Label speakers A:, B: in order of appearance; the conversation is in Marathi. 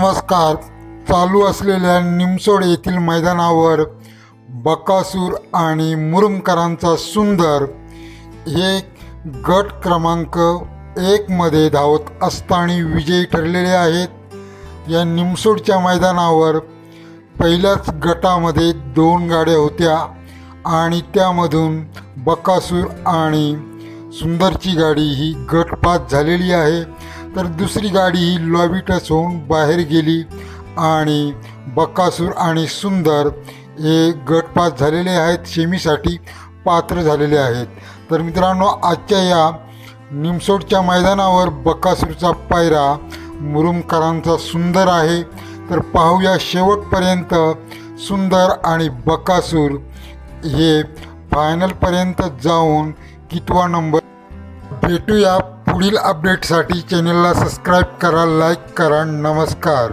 A: नमस्कार. चालू असलेल्या निमसोड येथील मैदानावर बकासूर आणि मुरुमकरांचा सुंदर हे गट क्रमांक एकमध्ये धावत असताना विजयी ठरलेले आहेत. या निमसोडच्या मैदानावर पहिल्याच गटामध्ये दोन गाड्या होत्या आणि त्यामधून बकासूर आणि सुंदरची गाडी ही गट पास झालेली आहे. तर दुसरी गाडी ही लॉबी होऊन बाहेर गेली आणि बकासूर आणि सुंदर हे गटपास झालेले आहेत सेमीसाठी पात्र झालेले आहेत. तर मित्रांनो आजच्या या निमसोडच्या मैदानावर बकासूरचा पायरा मुरुमकरांचा सुंदर आहे. तर पाहूया शेवटपर्यंत सुंदर आणि बकासूर हे फायनलपर्यंत जाऊन कितवा नंबर भेटूया पुढील अपडेटसाठी चॅनलला सबस्क्राईब करा लाईक करा नमस्कार.